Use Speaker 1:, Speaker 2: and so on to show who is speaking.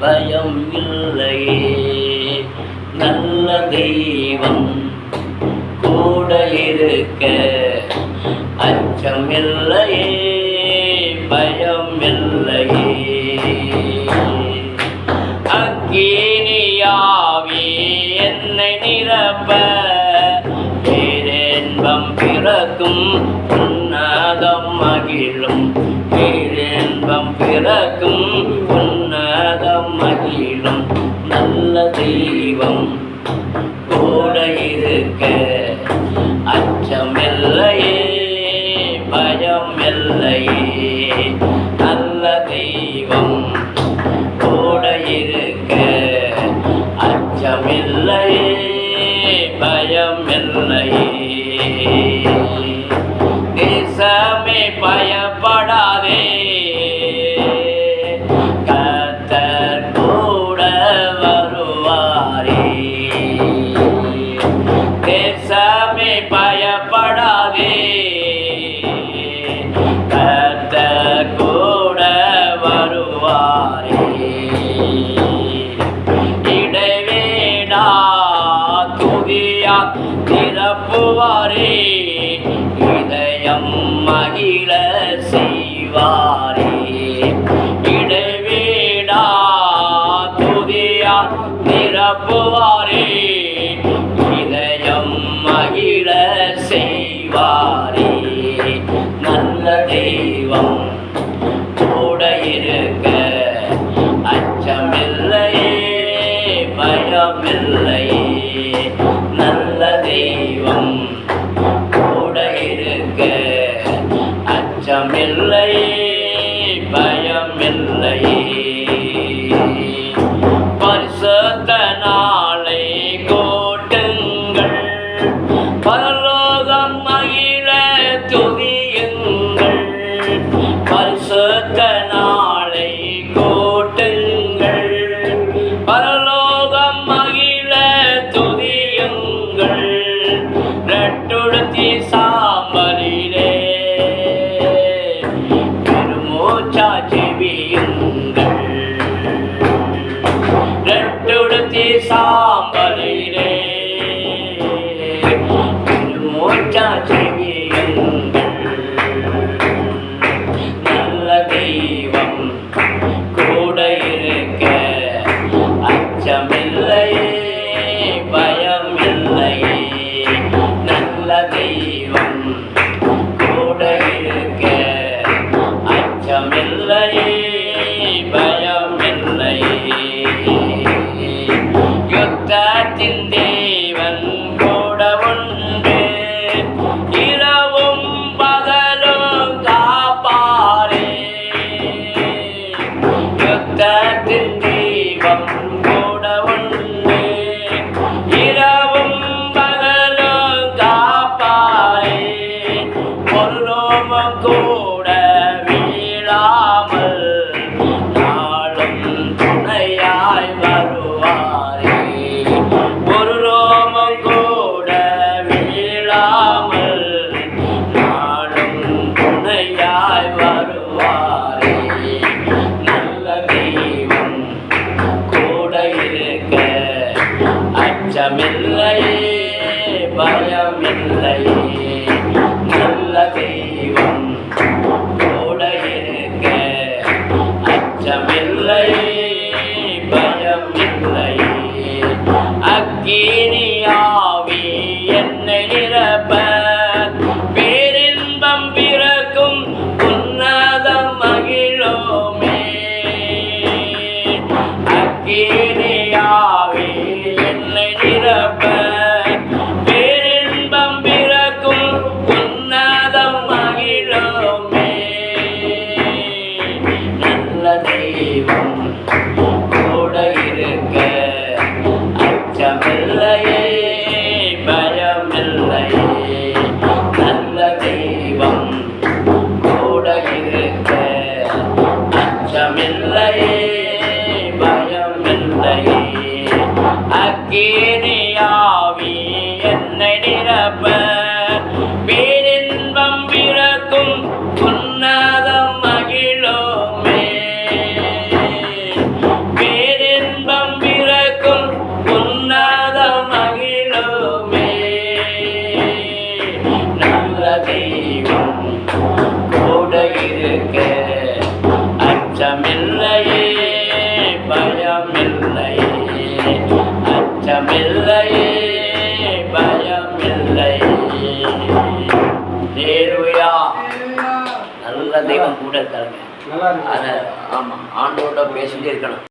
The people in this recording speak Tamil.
Speaker 1: பயம் இல்லையே நல்ல தெய்வம் கூட இருக்க அச்சம் இல்லையே பயம் இல்லையே அக்கினியாவி என்னை நிரப்ப பேரின்பம் பிறக்கும் உன்னதம் மகிழும். பேரின்பம் பிறக்கும் உன்னதம் நல்ல தெய்வம் கூட இருக்க அச்சமில்லையே பயம் இல்லையே நல்ல தெய்வம் கூட இருக்க அச்சமில்லையே பயம் இல்லையே இதயம் மகிழ செய்வாரே. இடைவேடா துதியா நிரப்புவாரே. இதயம் மகிழ செய்வார். அச்சமில்லையே จะมินเลยบายามินเลย நல்ல தெய்வம் கூட இருக்காங்க. அதை ஆமாம் ஆண்டோட பேசிட்டே இருக்கணும்.